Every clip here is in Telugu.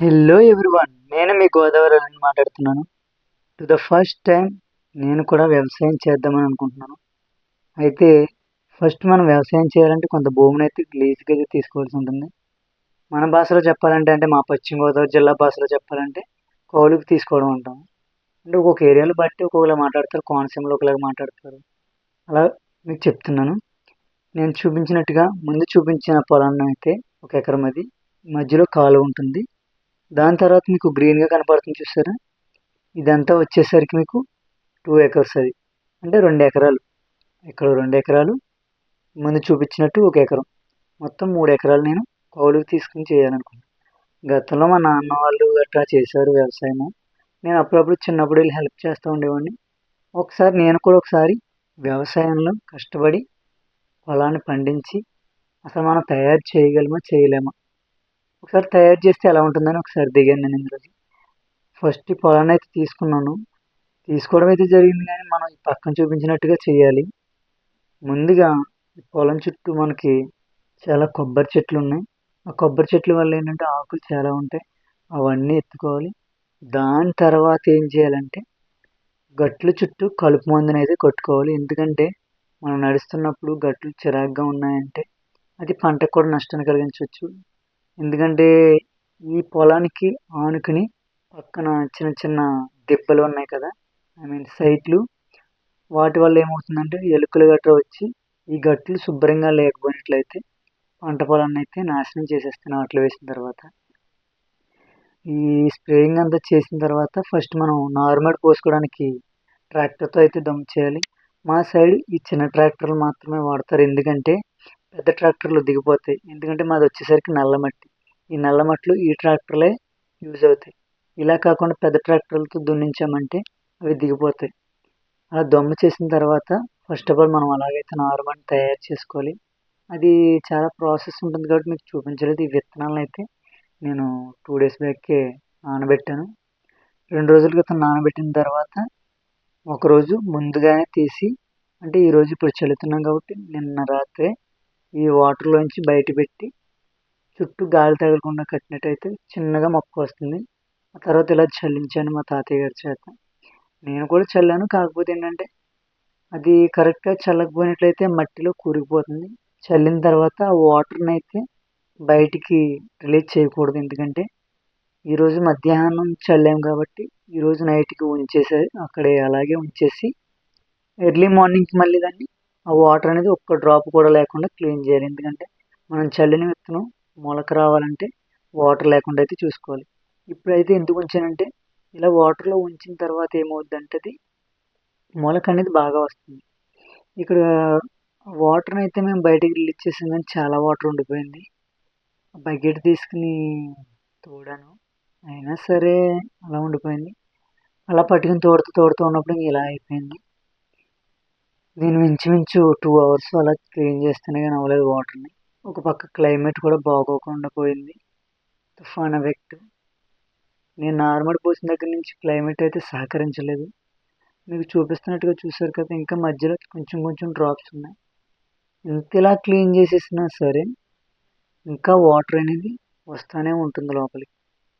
హలో ఎవ్రీవన్ నేను మీ గోదావరి మాట్లాడుతున్నాను. టు ద ఫస్ట్ టైం నేను కూడా వ్యవసాయం చేద్దామని అనుకుంటున్నాను. అయితే ఫస్ట్ మనం వ్యవసాయం చేయాలంటే కొంత భూమిని అయితే లీజుగా అయితే తీసుకోవాల్సి ఉంటుంది. మన భాషలో చెప్పాలంటే అంటే మా పశ్చిమ గోదావరి జిల్లా భాషలో చెప్పాలంటే కౌలుకి తీసుకోవడం అంటాం. అంటే ఒక్కొక్క ఏరియాలు బట్టి ఒక్కొక్కలా మాట్లాడతారు కోనసీమలో ఒకలాగా మాట్లాడతారు. అలా మీకు చెప్తున్నాను. నేను చూపించినట్టుగా ముందు చూపించిన పొలాన్ని అయితే ఒక ఎకరం అది మధ్యలో కాలువ ఉంటుంది. దాని తర్వాత మీకు గ్రీన్గా కనపడుతుంది చూసారా? ఇదంతా వచ్చేసరికి మీకు టూ ఎకర్స్ అది. అంటే రెండు ఎకరాలు. ఇక్కడ రెండు ఎకరాలు. ముందు చూపించినట్టు ఒక ఎకరం. మొత్తం మూడు ఎకరాలు నేను కౌలుకి తీసుకుని చేయాలనుకున్నాను గతంలో మా నాన్న వాళ్ళు గట్రా చేశారు వ్యవసాయము. నేను అప్పుడప్పుడు చిన్నప్పుడు వెళ్ళి హెల్ప్ చేస్తూ ఉండేవాడిని. ఒకసారి నేను కూడా ఒకసారి వ్యవసాయంలో కష్టపడి పొలాన్ని పండించి అసలు మనం తయారు చేయగలమా చేయలేమా ఒకసారి తయారు చేస్తే ఎలా ఉంటుందని ఒకసారి దిగాను నేను ఇందులోకి ఫస్ట్ పొలాన్ని అయితే తీసుకున్నాను. తీసుకోవడం అయితే జరిగింది కానీ మనం ఈ పక్కన చూపించినట్టుగా చేయాలి. ముందుగా ఈ పొలం చుట్టూ మనకి చాలా కొబ్బరి చెట్లు ఉన్నాయి. ఆ కొబ్బరి చెట్ల వల్ల ఏంటంటే ఆకులు చాలా ఉంటాయి. అవన్నీ ఎత్తుకోవాలి. దాని తర్వాత ఏం చేయాలంటే గట్లు చుట్టూ కలుపు మందుని అయితే కొట్టుకోవాలి. ఎందుకంటే మనం నడుస్తున్నప్పుడు గట్లు చిరాగ్గా ఉన్నాయంటే అది పంటకు కూడా నష్టాన్ని కలిగించవచ్చు. ఎందుకంటే ఈ పొలానికి ఆనుకుని పక్కన చిన్న చిన్న దిబ్బలు ఉన్నాయి కదా? ఐ మీన్ సైట్లు. వాటి వల్ల ఏమవుతుందంటే ఎలుకలు గట్రా వచ్చి ఈ గట్లు శుభ్రంగా లేకపోయినట్లయితే పంట పొలాన్ని అయితే నాశనం చేసేస్తాయి నాట్లు వేసిన తర్వాత. ఈ స్ప్రేయింగ్ అంతా చేసిన తర్వాత ఫస్ట్ మనం నార్మల్ పోసుకోవడానికి ట్రాక్టర్తో అయితే దమ్ చేయాలి. మా సైడ్ ఈ చిన్న ట్రాక్టర్లు మాత్రమే వాడతారు. ఎందుకంటే పెద్ద ట్రాక్టర్లు దిగిపోతాయి. ఎందుకంటే మాది వచ్చేసరికి నల్ల మట్టి ఈ నల్ల మట్లు ఈ ట్రాక్టర్లే యూజ్ అవుతాయి. ఇలా కాకుండా పెద్ద ట్రాక్టర్లతో దున్నించామంటే అవి దిగిపోతాయి. అలా దొమ్మ చేసిన తర్వాత ఫస్ట్ ఆఫ్ ఆల్ మనం అలాగైతే నార్మల్ తయారు చేసుకోవాలి. అది చాలా ప్రాసెస్ ఉంటుంది కాబట్టి మీకు చూపించలేదు. ఈ విత్తనాలను అయితే నేను టూ డేస్ బ్యాక్కే నానబెట్టాను. రెండు రోజుల క్రితం నానబెట్టిన తర్వాత ఒకరోజు ముందుగానే తీసి అంటే ఈరోజు ఇప్పుడు చల్లుతున్నాం కాబట్టి నిన్న రాత్రే ఈ వాటర్లోంచి బయట పెట్టి చుట్టూ గాలి తగలకుండా కట్టినట్టయితే చిన్నగా మొక్క వస్తుంది. ఆ తర్వాత ఇలా చల్లించాను మా తాతయ్య గారి చేత. నేను కూడా చల్లాను. కాకపోతే ఏంటంటే అది కరెక్ట్గా చల్లకపోయినట్లయితే మట్టిలో కూరుకుపోతుంది. చల్లిన తర్వాత ఆ వాటర్ని అయితే బయటికి రిలీజ్ చేయకూడదు. ఎందుకంటే ఈరోజు మధ్యాహ్నం చల్లాము కాబట్టి ఈరోజు నైట్కి ఉంచేసే అక్కడే అలాగే ఉంచేసి ఎర్లీ మార్నింగ్కి మళ్ళీ దాన్ని ఆ వాటర్ అనేది ఒక్క డ్రాప్ కూడా లేకుండా క్లీన్ చేయాలి. ఎందుకంటే మనం చల్లిన విత్తనం మొలక రావాలంటే వాటర్ లేకుండా అయితే చూసుకోవాలి. ఇప్పుడైతే ఎందుకు ఉంచానంటే ఇలా వాటర్లో ఉంచిన తర్వాత ఏమవుద్దంటే అది మొలక అనేది బాగా వస్తుంది. ఇక్కడ వాటర్ని అయితే మేము బయటికి రిలీజ్ చేసాం కానీ చాలా వాటర్ ఉండిపోయింది. బకెట్ తీసుకుని తోడాను. అయినా సరే అలా ఉండిపోయింది. అలా పట్టుకుని తోడుతూ తోడుతూ ఉన్నప్పుడు ఇలా అయిపోయింది. దీన్ని మించు మించు టూ అవర్స్ అలా క్లీన్ చేస్తేనే కానీ అవ్వలేదు వాటర్ని. ఒక పక్క క్లైమేట్ కూడా బాగోకుండా పోయింది. తుఫాన్ ఎఫెక్ట్. నేను నార్మల్ పోసిన దగ్గర నుంచి క్లైమేట్ అయితే సహకరించలేదు. మీకు చూపిస్తున్నట్టుగా చూసారు కదా ఇంకా మధ్యలో కొంచెం కొంచెం డ్రాప్స్ ఉన్నాయి. ఇంత ఇలా క్లీన్ చేసేసినా సరే ఇంకా వాటర్ అనేది వస్తూనే ఉంటుంది లోపలికి.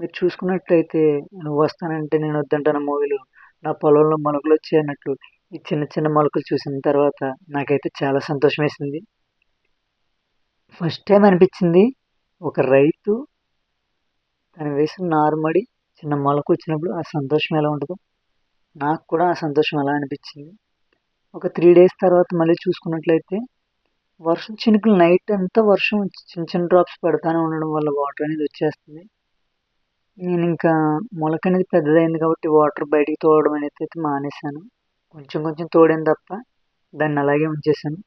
మీరు చూసుకున్నట్లయితే నువ్వు వస్తానంటే నేను వద్దంటాను మూవీలో. నా పొలంలో మొలకలు వచ్చాయి అన్నట్లు ఈ చిన్న చిన్న మొలకలు చూసిన తర్వాత నాకైతే చాలా సంతోషం వేసింది ఫస్ట్ టైం అనిపించింది. ఒక రైతు తను వేసిన నారుమడి చిన్న మొలక వచ్చినప్పుడు ఆ సంతోషం ఎలా ఉంటుందో. నాకు కూడా ఆ సంతోషం అలా అనిపించింది. ఒక త్రీ డేస్ తర్వాత మళ్ళీ చూసుకున్నట్లయితే వర్షం చినుకులు నైట్ అంతా వర్షం చిన్న చిన్న డ్రాప్స్ పెడతానే ఉండడం వల్ల వాటర్ అనేది వచ్చేస్తుంది. నేను ఇంకా మొలక అనేది పెద్దదైంది కాబట్టి వాటర్ బయటికి తోడడం అనేది అయితే మానేశాను. కొంచెం కొంచెం తోడాను తప్ప దాన్ని అలాగే ఉంచేసాను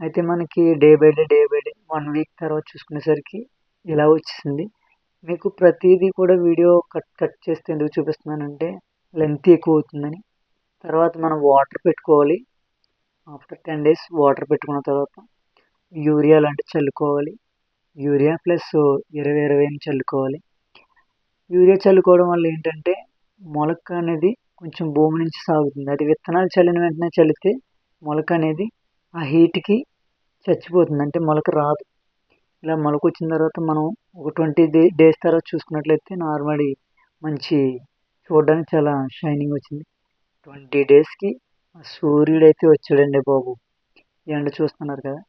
అయితే మనకి day by day day by day one week తర్వాత చూసుకునేసరికి ఇలా వచ్చేసింది. మీకు ప్రతిదీ కూడా వీడియో కట్ కట్ చేస్తే ఎందుకు చూపిస్తున్నానంటే లెంత్ ఎక్కువ అవుతుందని తర్వాత మనం వాటర్ పెట్టుకోవాలి. ఆఫ్టర్ టెన్ డేస్ వాటర్ పెట్టుకున్న తర్వాత యూరియా లాంటివి చల్లుకోవాలి. యూరియా ప్లస్ ఇరవై ఇరవై చల్లుకోవాలి. యూరియా చల్లుకోవడం వల్ల ఏంటంటే మొలక అనేది కొంచెం భూమి నుంచి సాగుతుంది. అది విత్తనాలు చల్లిన వెంటనే చల్లితే మొలక అనేది ఆ హీట్కి చచ్చిపోతుంది అంటే మొలక రాదు. ఇలా మొలక వచ్చిన తర్వాత మనం ఒక ట్వంటీ డే డేస్ తర్వాత చూసుకున్నట్లయితే నార్మల్ మంచి చూడడానికి చాలా షైనింగ్ వచ్చింది. ట్వంటీ డేస్కి సూర్యుడు అయితే వచ్చాడండి బాబు. ఎండ చూస్తున్నారు కదా.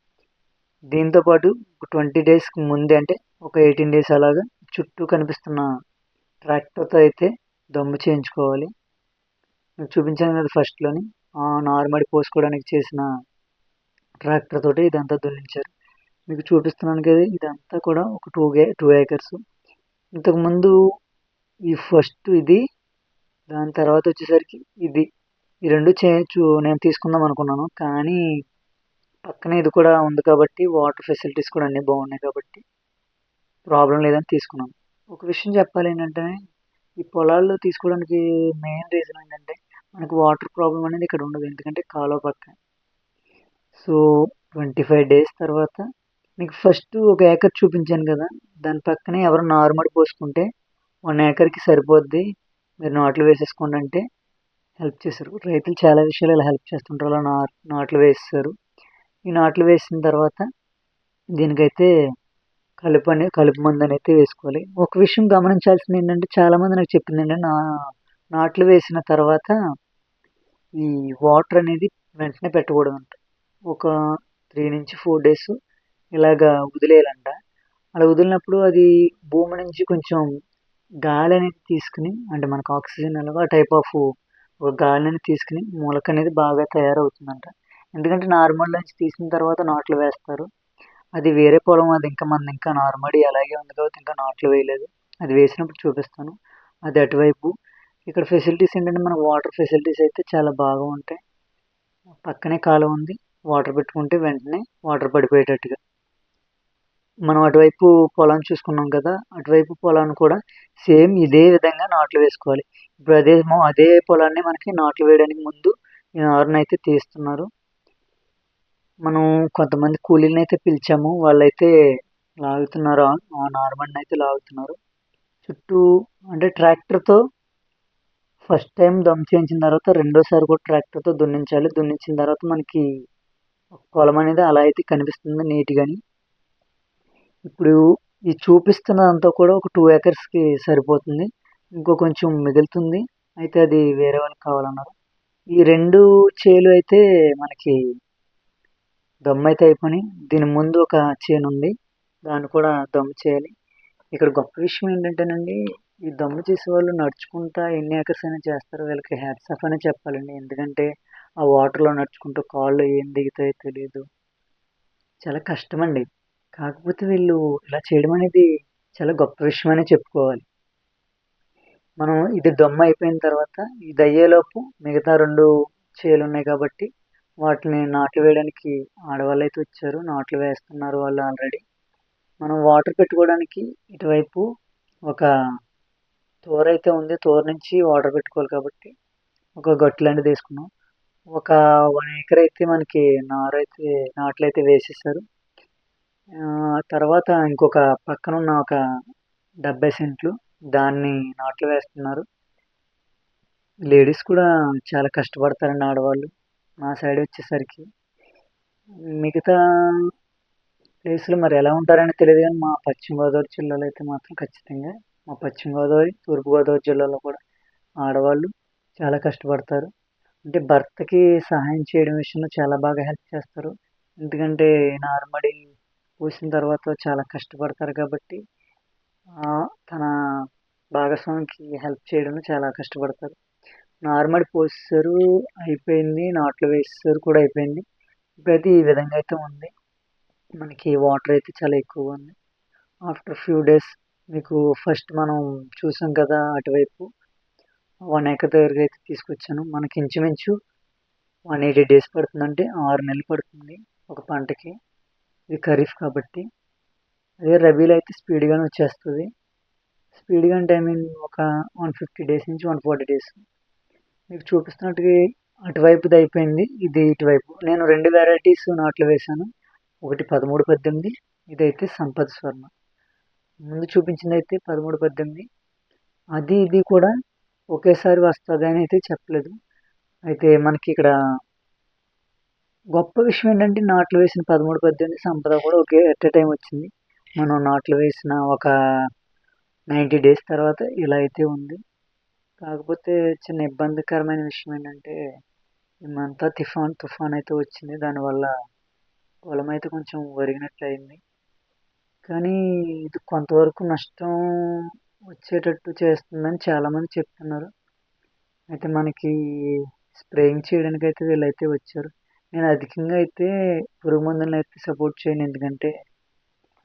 దీంతో పాటు ఒక ట్వంటీ డేస్కి ముందే అంటే ఒక ఎయిటీన్ డేస్ అలాగా చుట్టూ కనిపిస్తున్న ట్రాక్టర్తో అయితే దమ్ము చేయించుకోవాలి. చూపించాను కదా ఫస్ట్లోని. నార్మడి పోసుకోవడానికి చేసిన ట్రాక్టర్ తోటి ఇదంతా దున్నించారు. మీకు చూపిస్తున్నాను కదా ఇదంతా కూడా ఒక టూ గే టూ ఏకర్స్ ఇంతకుముందు ఈ ఫస్ట్ ఇది దాని తర్వాత వచ్చేసరికి ఇది. ఈ రెండు చేయొచ్చు నేను తీసుకుందాం అనుకున్నాను కానీ పక్కనే ఇది కూడా ఉంది కాబట్టి వాటర్ ఫెసిలిటీస్ కూడా అన్నీ బాగున్నాయి కాబట్టి ప్రాబ్లం లేదని తీసుకున్నాను. ఒక విషయం చెప్పాలి ఏంటంటే ఈ పొలాల్లో తీసుకోవడానికి మెయిన్ రీజన్ ఏంటంటే మనకు వాటర్ ప్రాబ్లం అనేది ఇక్కడ ఉండదు ఎందుకంటే కాలువ పక్క. సో ట్వంటీ ఫైవ్ డేస్ తర్వాత మీకు ఫస్ట్ ఒక ఏకర్ చూపించాను కదా దాని పక్కనే ఎవరు నార్మల్ పోసుకుంటే వన్ ఏకర్కి సరిపోద్ది. మీరు నాట్లు వేసేసుకోండి అంటే హెల్ప్ చేశారు. రైతులు చాలా విషయాలు ఇలా హెల్ప్ చేస్తుంటారు. అలా నా నాట్లు వేస్తారు. ఈ నాట్లు వేసిన తర్వాత దీనికైతే కలుపు అనేది కలుపు మందు అనేది వేసుకోవాలి. ఒక విషయం గమనించాల్సింది ఏంటంటే చాలామంది నాకు చెప్పింది ఏంటంటే నా నాట్లు వేసిన తర్వాత ఈ వాటర్ అనేది వెంటనే పెట్టకూడదు అంట ఒక త్రీ నుంచి ఫోర్ డేస్ ఇలాగా వదిలేయాలంట. అలా వదిలినప్పుడు అది భూమి నుంచి కొంచెం గాలి అనేది తీసుకుని అంటే మనకు ఆక్సిజన్ అలాగా టైప్ ఆఫ్ ఒక గాలి అనేది తీసుకుని మొలక అనేది బాగా తయారవుతుందంట. ఎందుకంటే నార్మల్ నుంచి తీసిన తర్వాత నాట్లు వేస్తారు. అది వేరే పొలం అది ఇంకా మనది ఇంకా నార్మల్ అలాగే ఉంది కాబట్టి ఇంకా నాట్లు వేయలేదు. అది వేసినప్పుడు చూపిస్తాను. అది అటువైపు. ఇక్కడ ఫెసిలిటీస్ ఏంటంటే మనకు వాటర్ ఫెసిలిటీస్ అయితే చాలా బాగా ఉంటాయి. పక్కనే కాలువ ఉంది. వాటర్ పెట్టుకుంటే వెంటనే వాటర్ పడిపోయేటట్టుగా. మనం అటువైపు పొలాన్ని చూసుకున్నాం కదా అటువైపు పొలాన్ని కూడా సేమ్ ఇదే విధంగా నాట్లు వేసుకోవాలి. ఇప్పుడు అదే అదే పొలాన్ని మనకి నాట్లు వేయడానికి ముందు ఈ నారుని అయితే తీస్తున్నారు. మనం కొంతమంది కూలీలను అయితే పిలిచాము వాళ్ళైతే లాగుతున్నారు ఆ నార్మల్ని అయితే లాగుతున్నారు. చుట్టూ అంటే ట్రాక్టర్తో ఫస్ట్ టైం దమ్ చేయించిన తర్వాత రెండోసారి కూడా ట్రాక్టర్తో దున్నించాలి. దున్నించిన తర్వాత మనకి పొలం అనేది అలా అయితే కనిపిస్తుంది నీట్గాని. ఇప్పుడు ఈ చూపిస్తున్నదంతా కూడా ఒక టూ ఏకర్స్కి సరిపోతుంది. ఇంకో కొంచెం మిగులుతుంది. అయితే అది వేరే వాళ్ళకి కావాలన్నారు. ఈ రెండు చేలు అయితే మనకి దమ్మైతే అయితే అయిపోయి దీని ముందు ఒక చేను ఉంది. దాన్ని కూడా దమ్ము చేయాలి. ఇక్కడ గొప్ప విషయం ఏంటంటేనండి ఈ దమ్ము చేసే వాళ్ళు నడుచుకుంటా ఎన్ని ఏకర్స్ అయినా చేస్తారు. వీళ్ళకి హ్యాట్స్ ఆఫ్ అనే చెప్పాలండి. ఎందుకంటే ఆ వాటర్లో నడుచుకుంటూ కాళ్ళు ఏం దిగుతాయో తెలియదు చాలా కష్టమండి. కాకపోతే వీళ్ళు ఇలా చేయడం అనేది చాలా గొప్ప విషయం అనే చెప్పుకోవాలి. మనం ఇది దొమ్మ అయిపోయిన తర్వాత ఇది అయ్యేలోపు మిగతా రెండు చేలు ఉన్నాయి కాబట్టి వాటిని నాట్లు వేయడానికి ఆడవాళ్ళు అయితే వచ్చారు. నాట్లు వేస్తున్నారు వాళ్ళు ఆల్రెడీ. మనం వాటర్ పెట్టుకోవడానికి ఇటువైపు ఒక తోర అయితే ఉంది. తోర నుంచి వాటర్ పెట్టుకోవాలి కాబట్టి ఒక గట్టు లాంటిది తీసుకున్నాం ఒక వన్ ఏకర్ అయితే మనకి నారు అయితే నాట్లు అయితే వేసేసారు తర్వాత ఇంకొక పక్కన ఉన్న ఒక డెబ్బై సెంట్లు దాన్ని నాట్లు వేస్తున్నారు. లేడీస్ కూడా చాలా కష్టపడతారండి ఆడవాళ్ళు. మా సైడ్ వచ్చేసరికి. మిగతా ప్లేసులు మరి ఎలా ఉంటారని తెలియదు కానీ మా పశ్చిమ గోదావరి జిల్లాలో అయితే మాత్రం ఖచ్చితంగా మా పశ్చిమ గోదావరి తూర్పు గోదావరి జిల్లాలో కూడా ఆడవాళ్ళు చాలా కష్టపడతారు. అంటే భర్తకి సహాయం చేయడం విషయంలో చాలా బాగా హెల్ప్ చేస్తారు. ఎందుకంటే నార్మడి పూసిన తర్వాత చాలా కష్టపడతారు కాబట్టి తన భాగస్వామికి హెల్ప్ చేయడంలో చాలా కష్టపడతారు. నార్మడి పోసేసారు అయిపోయింది నాట్లు వేసేసారు కూడా అయిపోయింది. ఇప్పుడైతే ఈ విధంగా అయితే ఉంది. మనకి వాటర్ అయితే చాలా ఎక్కువగా ఉంది. ఆఫ్టర్ ఫ్యూ డేస్ మీకు ఫస్ట్ మనం చూసాం కదా అటువైపు. వన్ ఏకర్ దగ్గరికి అయితే తీసుకొచ్చాను. మనకి ఇంచుమించు వన్ ఎయిటీ డేస్ పడుతుందంటే ఆరు నెలలు పడుతుంది ఒక పంటకి. ఇది ఖరీఫ్ కాబట్టి. అదే రబీలో అయితే స్పీడ్గానే వచ్చేస్తుంది. స్పీడ్గా అంటే ఐ మీన్ ఒక వన్ ఫిఫ్టీ డేస్ నుంచి వన్ ఫార్టీ డేస్. మీకు చూపిస్తున్నట్టుగా అటువైపుది అయిపోయింది ఇది ఇటువైపు. నేను రెండు వెరైటీస్ నాట్లు వేశాను. ఒకటి పదమూడు పద్దెనిమిది ఇదైతే సంపద స్వర్ణ. ముందు చూపించింది అయితే పదమూడు పద్దెనిమిది. అది ఇది కూడా ఒకేసారి వస్తుంది అని అయితే చెప్పలేదు. అయితే మనకి ఇక్కడ గొప్ప విషయం ఏంటంటే నాట్లు వేసిన పదమూడు పద్దెనిమిది సంపద కూడా ఒకే ఎట్ ఎ టైం వచ్చింది. మనం నాట్లు వేసిన ఒక నైంటీ డేస్ తర్వాత ఇలా అయితే ఉంది. కాకపోతే చిన్న ఇబ్బందికరమైన విషయం ఏంటంటే ఇమంతా తుఫాన్ తుఫాన్ అయితే వచ్చింది. దానివల్ల పొలం అయితే కొంచెం ఒరిగినట్లు అయింది కానీ ఇది కొంతవరకు నష్టం వచ్చేటట్టు చేస్తుందని చాలామంది చెప్తున్నారు. అయితే మనకి స్ప్రేయింగ్ చేయడానికి అయితే వీళ్ళైతే వచ్చారు. నేను అధికంగా అయితే పురుగు మందులను అయితే సపోర్ట్ చేయను. ఎందుకంటే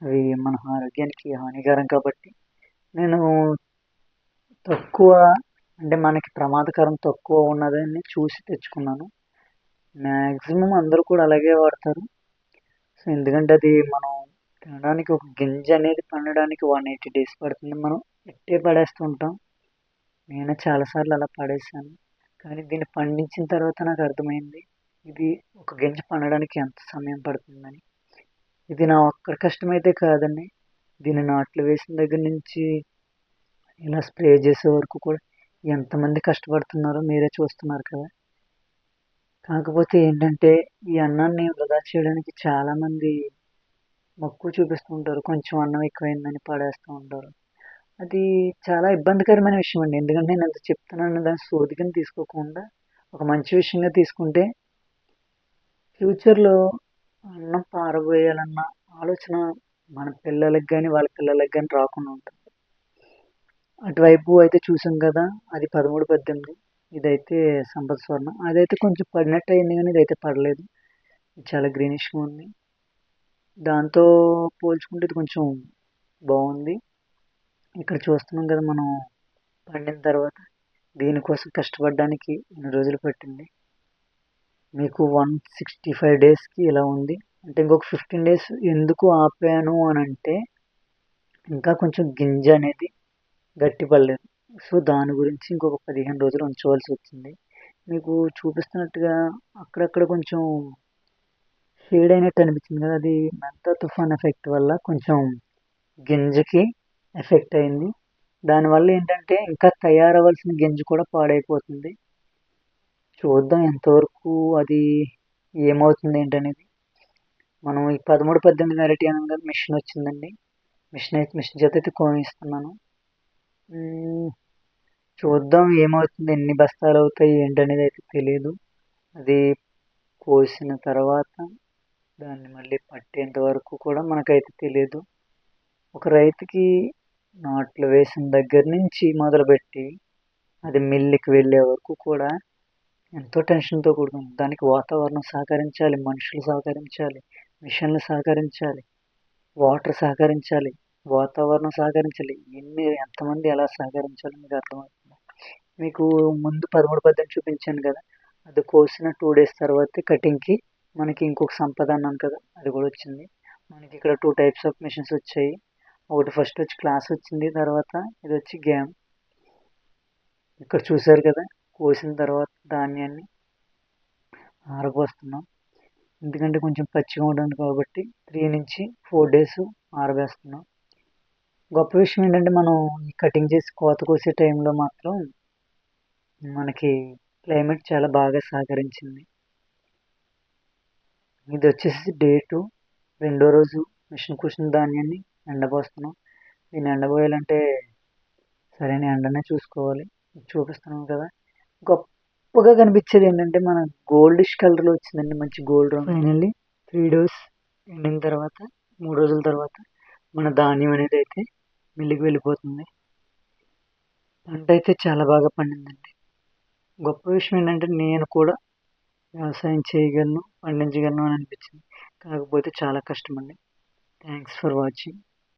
అవి మన ఆరోగ్యానికి హానికరం కాబట్టి నేను తక్కువ అంటే మనకి ప్రమాదకరం తక్కువ ఉన్నదాన్ని చూసి తెచ్చుకున్నాను. మ్యాక్సిమం అందరూ కూడా అలాగే వాడతారు. సో ఎందుకంటే అది మనం తినడానికి ఒక గింజ అనేది పండడానికి వన్ ఎయిటీ డేస్ పడుతుంది మనం. ఎట్టే పడేస్తూ ఉంటాం నేను చాలాసార్లు అలా పడేసాను కానీ దీన్ని పండించిన తర్వాత నాకు అర్థమైంది ఇది ఒక గింజ పండడానికి ఎంత సమయం పడుతుందని. ఇది నా ఒక్కరి కష్టమైతే కాదండి. దీన్ని నాట్లు వేసిన దగ్గర నుంచి ఇలా స్ప్రే చేసే వరకు కూడా ఎంతమంది కష్టపడుతున్నారో మీరే చూస్తున్నారు కదా. కాకపోతే ఏంటంటే ఈ అన్నాన్ని వృధా చేయడానికి చాలామంది మక్కువ చూపిస్తూ ఉంటారు. కొంచెం అన్నం ఎక్కువైందని పడేస్తూ ఉంటారు. అది చాలా ఇబ్బందికరమైన విషయం అండి ఎందుకంటే నేను ఎంత చెప్తున్నాను దాన్ని సోదికని తీసుకోకుండా ఒక మంచి విషయంగా తీసుకుంటే ఫ్యూచర్లో అన్నం పారబోయాలన్న ఆలోచన మన పిల్లలకు కానీ వాళ్ళ పిల్లలకి కానీ రాకుండా ఉంటుంది. అటువైపు అయితే చూసాం కదా అది పదమూడు పద్దెనిమిది ఇదైతే సంపద స్వర్ణ. అదైతే కొంచెం పడినట్టు అయింది కానీ ఇదైతే పడలేదు. చాలా గ్రీనిష్గా ఉంది. దాంతో పోల్చుకుంటే ఇది కొంచెం బాగుంది. ఇక్కడ చూస్తున్నాం కదా మనం పండిన తర్వాత దీనికోసం కష్టపడడానికి ఎన్ని రోజులు పట్టింది? మీకు వన్ సిక్స్టీ ఫైవ్ డేస్కి ఇలా ఉంది. అంటే ఇంకొక ఫిఫ్టీన్ డేస్ ఎందుకు ఆపాను అని అంటే ఇంకా కొంచెం గింజ అనేది గట్టిపడలేదు సో దాని గురించి ఇంకొక పదిహేను రోజులు ఉంచవలసి వచ్చింది. మీకు చూపిస్తున్నట్టుగా అక్కడక్కడ కొంచెం షేడ్ అయినట్టు అనిపించింది కదా అది మెంతా తుఫాన్ ఎఫెక్ట్ వల్ల కొంచెం గింజకి ఎఫెక్ట్ అయింది. దానివల్ల ఏంటంటే ఇంకా తయారవలసిన గింజ కూడా పాడైపోతుంది. చూద్దాం ఎంతవరకు అది ఏమవుతుంది ఏంటనేది. మనం ఈ పదమూడు పద్దెనిమిది వెరైటీ అనగా మిషన్ వచ్చిందండి. మిషన్ అయితే మిషన్ చేత అయితే కోనిస్తున్నాను. చూద్దాం ఏమవుతుంది ఎన్ని బస్తాలు అవుతాయి ఏంటనేది అయితే తెలియదు అది కోసిన తర్వాత దాన్ని మళ్ళీ పట్టేంత వరకు కూడా మనకైతే తెలియదు ఒక రైతుకి నాట్లు వేసిన దగ్గర నుంచి మొదలుపెట్టి అది మిల్లుకి వెళ్ళే వరకు కూడా ఎంతో టెన్షన్తో కూడుకుంది దానికి వాతావరణం సహకరించాలి మనుషులు సహకరించాలి మిషన్లు సహకరించాలి వాటర్ సహకరించాలి వాతావరణం సహకరించాలి. ఎన్ని ఎంతమంది ఎలా సహకరించాలో మీకు అర్థమవుతుంది. మీకు ముందు పదమూడు పద్దెనిమిది చూపించాను కదా అది కోసిన టూ డేస్ తర్వాత కటింగ్కి మనకి ఇంకొక సంపద అన్నాను కదా అది కూడా వచ్చింది. మనకి ఇక్కడ టూ టైప్స్ ఆఫ్ మిషన్స్ వచ్చాయి. ఒకటి ఫస్ట్ వచ్చి క్లాస్ వచ్చింది తర్వాత ఇది వచ్చి గేమ్ ఇక్కడ చూసారు కదా కోసిన తర్వాత ధాన్యాన్ని ఆరబోస్తున్నాం. ఎందుకంటే కొంచెం పచ్చిగా ఉంటుంది కాబట్టి త్రీ నుంచి ఫోర్ డేస్ ఆరబేస్తున్నాం. గొప్ప విషయం ఏంటంటే మనం ఈ కటింగ్ చేసి కోత కోసే టైంలో మాత్రం మనకి క్లైమేట్ చాలా బాగా సహకరించింది. ఇది వచ్చేసి డేటు రెండో రోజు మిషన్ కూర్చున్న ధాన్యాన్ని ఎండబోస్తున్నాం. దీన్ని ఎండబోయాలంటే సరైన ఎండనే చూసుకోవాలి. చూపిస్తున్నాం కదా. గొప్పగా కనిపించేది ఏంటంటే మన గోల్డిష్ కలర్లో వచ్చిందండి. మంచి గోల్డ్ రంగు. ఫైనల్లీ త్రీ డేస్ ఎండిన తర్వాత మూడు రోజుల తర్వాత మన ధాన్యం అనేది అయితే మిల్లుకి వెళ్ళిపోతుంది. పంట అయితే చాలా బాగా పండిందండి. గొప్ప విషయం ఏంటంటే నేను కూడా వ్యవసాయం చేయగలను పండించగలను అని అనిపించింది. కాకపోతే చాలా కష్టం అండి థ్యాంక్స్ ఫర్ వాచింగ్